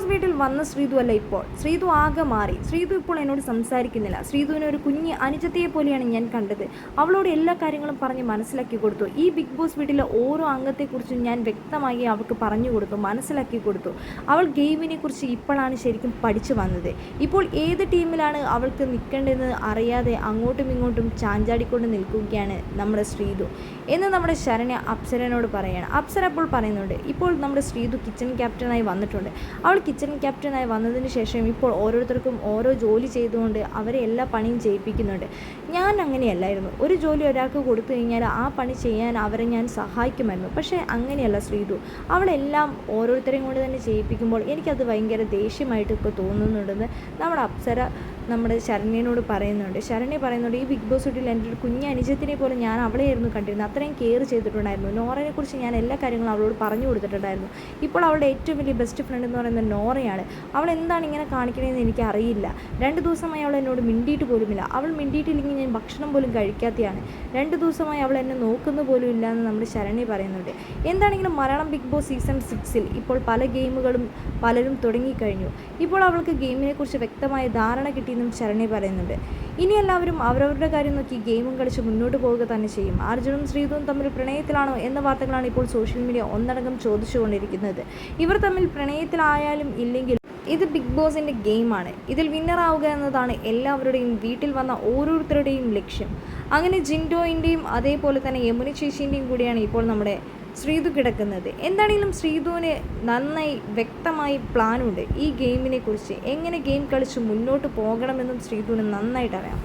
Boss വീട്ടിൽ വന്ന ശ്രീതു അല്ല ഇപ്പോൾ. ശ്രീതു ആകെ മാറി. ശ്രീതു ഇപ്പോൾ എന്നോട് സംസാരിക്കുന്നില്ല. ശ്രീതുവിനെ ഒരു കുഞ്ഞ് അനുജത്തിയെ പോലെയാണ് ഞാൻ കണ്ടത്. അവളോട് എല്ലാ കാര്യങ്ങളും പറഞ്ഞ് മനസ്സിലാക്കി കൊടുത്തു. ഈ ബിഗ് ബോസ് വീട്ടിലെ ഓരോ അംഗത്തെക്കുറിച്ചും ഞാൻ വ്യക്തമായി അവൾക്ക് പറഞ്ഞു കൊടുത്തു മനസ്സിലാക്കി കൊടുത്തു. അവൾ ഗെയിമിനെ കുറിച്ച് ഇപ്പോഴാണ് ശരിക്കും പഠിച്ചു വന്നത്. ഇപ്പോൾ ഏത് ടീമിലാണ് അവൾക്ക് നിൽക്കേണ്ടതെന്ന് അറിയാതെ അങ്ങോട്ടും ഇങ്ങോട്ടും ചാഞ്ചാടിക്കൊണ്ട് നിൽക്കുകയാണ് നമ്മുടെ ശ്രീതു. എന്ന് നമ്മുടെ ശരണ്യ അപ്സരനോട് പറയുകയാണ് അപ്സര അപ്പോൾ പറയുന്നുണ്ട് ഇപ്പോൾ നമ്മുടെ ശ്രീതു കിച്ചൺ ക്യാപ്റ്റനായി വന്നിട്ടുണ്ട്. അവൾ കിച്ചൺ ക്യാപ്റ്റനായി വന്നതിന് ശേഷം ഇപ്പോൾ ഓരോരുത്തർക്കും ഓരോ ജോലി ചെയ്തുകൊണ്ട് അവരെ എല്ലാ പണിയും ചെയ്യിപ്പിക്കുന്നുണ്ട്. ഞാൻ അങ്ങനെയല്ലായിരുന്നു. ഒരു ജോലി ഒരാൾക്ക് കൊടുത്തു കഴിഞ്ഞാൽ ആ പണി ചെയ്യാൻ അവരെ ഞാൻ സഹായിക്കുമായിരുന്നു. പക്ഷേ അങ്ങനെയല്ല ശ്രീതു. അവളെല്ലാം ഓരോരുത്തരെയും കൊണ്ട് തന്നെ ചെയ്യിപ്പിക്കുമ്പോൾ എനിക്കത് ഭയങ്കര ദേഷ്യമായിട്ടൊക്കെ തോന്നുന്നുണ്ടെന്ന് നമ്മുടെ അപ്സര നമ്മുടെ ശരണ്യനോട് പറയുന്നുണ്ട്. ശരണ്യ പറയുന്നുണ്ട് ഈ ബിഗ് ബോസ് വീട്ടിൽ എന്റെ ഒരു കുഞ്ഞ് അനുജത്തിനെ പോലെ ഞാൻ അവളെയായിരുന്നു കണ്ടിരുന്നത്. അത്രയും കെയർ ചെയ്തിട്ടുണ്ടായിരുന്നു. നോറയെ കുറിച്ച് ഞാൻ എല്ലാ കാര്യങ്ങളും അവളോട് പറഞ്ഞു കൊടുത്തിട്ടുണ്ടായിരുന്നു. ഇപ്പോൾ അവളുടെ ഏറ്റവും വലിയ ബെസ്റ്റ് ഫ്രണ്ട് എന്ന് പറയുന്നത് നോറയാണ്. അവൾ എന്താണ് ഇങ്ങനെ കാണിക്കണതെന്ന് എനിക്ക് അറിയില്ല. രണ്ട് ദിവസമായി അവൾ എന്നോട് മിണ്ടിയിട്ട് പോലുമില്ല. അവൾ മിണ്ടിയിട്ടില്ലെങ്കിൽ ഞാൻ ഭക്ഷണം പോലും കഴിക്കാത്തതാണ് രണ്ട് ദിവസമായി അവൾ എന്നെ നോക്കുന്ന പോലും ഇല്ല എന്ന് നമ്മുടെ ശരണ്യ പറയുന്നുണ്ട്. എന്താണെങ്കിലും മലയാളം ബിഗ് ബോസ് സീസൺ സിക്സിൽ ഇപ്പോൾ പല ഗെയിമുകളും പലരും തുടങ്ങിക്കഴിഞ്ഞു. ഇപ്പോൾ അവൾക്ക് ഗെയിമിനെക്കുറിച്ച് വ്യക്തമായ ധാരണ കിട്ടിയെന്നും ശരണി പറയുന്നുണ്ട്. ഇനി എല്ലാവരും അവരവരുടെ കാര്യം നോക്കി ഗെയിമും കളിച്ച് മുന്നോട്ട് പോവുക തന്നെ ചെയ്യും. അർജുനും ശ്രീതുവും തമ്മിൽ പ്രണയത്തിലാണോ എന്ന വാർത്തകളാണ് ഇപ്പോൾ സോഷ്യൽ മീഡിയ ഒന്നടങ്കം ചോദിച്ചുകൊണ്ടിരിക്കുന്നത്. ഇവർ തമ്മിൽ പ്രണയത്തിലായാലും ഇല്ലെങ്കിലും ഇത് ബിഗ് ബോസിന്റെ ഗെയിമാണ്. ഇതിൽ വിന്നറാവുക എന്നതാണ് എല്ലാവരുടെയും വീട്ടിൽ വന്ന ഓരോരുത്തരുടെയും ലക്ഷ്യം. അങ്ങനെ ജിൻഡോയിന്റെയും അതേപോലെ തന്നെ യമുന ചേച്ചീന്റെയും കൂടിയാണ് ഇപ്പോൾ നമ്മുടെ ശ്രീതു കിടക്കുന്നത്? എന്താണെങ്കിലും ശ്രീതുവിന് നന്നായി വ്യക്തമായി പ്ലാനുണ്ട് ഈ ഗെയിമിനെ കുറിച്ച് എങ്ങനെ ഗെയിം കളിച്ച് മുന്നോട്ട് പോകണമെന്നും ശ്രീതുവിന് നന്നായിട്ട് അറിയാം